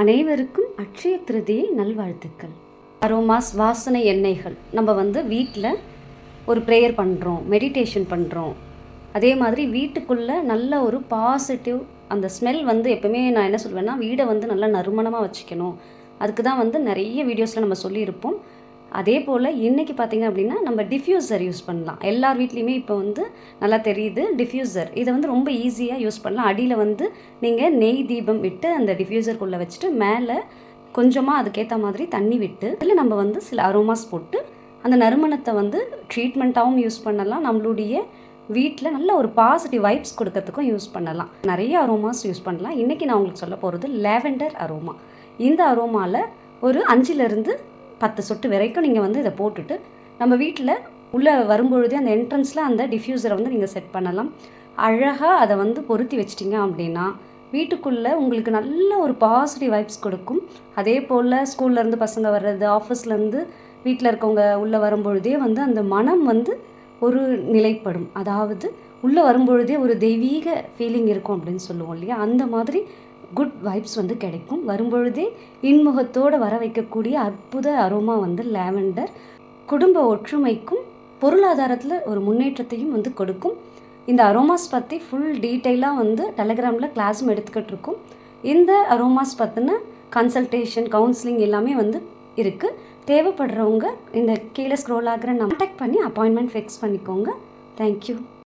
அனைவருக்கும் அட்சய திருதியை நல்வாழ்த்துக்கள். அரோமாஸ் வாசனை எண்ணெய்கள். நம்ம வந்து வீட்டில் ஒரு ப்ரேயர் பண்ணுறோம் மெடிடேஷன் பண்ணுறோம் அதே மாதிரி வீட்டுக்குள்ளே நல்ல ஒரு பாசிட்டிவ் அந்த ஸ்மெல் வந்து எப்போவுமே நான் என்ன சொல்வேன்னா வீடை வந்து நல்லா நறுமணமாக வச்சுக்கணும். அதுக்கு தான் வந்து நிறைய வீடியோஸில் நம்ம சொல்லியிருப்போம். அதே போல் இன்றைக்கி பார்த்தீங்க அப்படின்னா நம்ம டிஃப்யூசர் யூஸ் பண்ணலாம். எல்லார் வீட்லேயுமே இப்போ வந்து நல்லா தெரியுது டிஃப்யூசர் இதை வந்து ரொம்ப ஈஸியாக யூஸ் பண்ணலாம். அடியில் வந்து நீங்கள் நெய் தீபம் விட்டு அந்த டிஃப்யூசருக்குள்ளே வச்சுட்டு மேலே கொஞ்சமாக அதுக்கேற்ற மாதிரி தண்ணி விட்டு அதில் நம்ம வந்து சில அரோமாஸ் போட்டு அந்த நறுமணத்தை வந்து ட்ரீட்மெண்ட்டாகவும் யூஸ் பண்ணலாம். நம்மளுடைய வீட்டில் நல்ல ஒரு பாசிட்டிவ் வைப்ஸ் கொடுக்கறதுக்கும் யூஸ் பண்ணலாம். நிறைய அரோமாஸ் யூஸ் பண்ணலாம். இன்றைக்கி நான் உங்களுக்கு சொல்ல போகிறது லேவெண்டர் அரோமா இந்த அரோமாவில் ஒரு அஞ்சுலேருந்து பத்து சொட்டு வரைக்கும் நீங்கள் வந்து இதை போட்டுட்டு நம்ம வீட்டில் உள்ளே வரும்பொழுதே அந்த என்ட்ரன்ஸில் அந்த டிஃப்யூசரை வந்து நீங்கள் செட் பண்ணலாம். அழகாக அதை வந்து பொருத்தி வச்சிட்டிங்க அப்படின்னா வீட்டுக்குள்ளே உங்களுக்கு நல்ல ஒரு பாசிட்டிவ் வைப்ஸ் கொடுக்கும். அதே போல் ஸ்கூல்லேருந்து பசங்க வர்றது ஆஃபீஸ்லேருந்து வீட்டில் இருக்கவங்க உள்ளே வரும்பொழுதே வந்து அந்த மனம் வந்து ஒரு நிலைப்படும். அதாவது உள்ளே வரும்பொழுதே ஒரு தெய்வீக ஃபீலிங் இருக்கும் அப்படின்னு சொல்லுவோம் இல்லையா? அந்த மாதிரி குட் வைப்ஸ் வந்து கிடைக்கும். வரும்பொழுதே இன்முகத்தோடு வர வைக்கக்கூடிய அற்புத அரோமா வந்து லேவெண்டர் குடும்ப ஒற்றுமைக்கும் பொருளாதாரத்தில் ஒரு முன்னேற்றத்தையும் வந்து கொடுக்கும். இந்த அரோமாஸ் பற்றி ஃபுல் டீட்டெயிலாக வந்து டெலகிராமில் கிளாஸும் எடுத்துக்கிட்டு இருக்கோம். இந்த அரோமாஸ் பற்றின கன்சல்டேஷன் கவுன்சிலிங் எல்லாமே வந்து இருக்குது தேவைப்படுறவங்க இந்த கீழே ஸ்க்ரோல் ஆகிற கான்டாக்ட் பண்ணி அப்பாயின்மெண்ட் ஃபிக்ஸ் பண்ணிக்கோங்க. தேங்க்யூ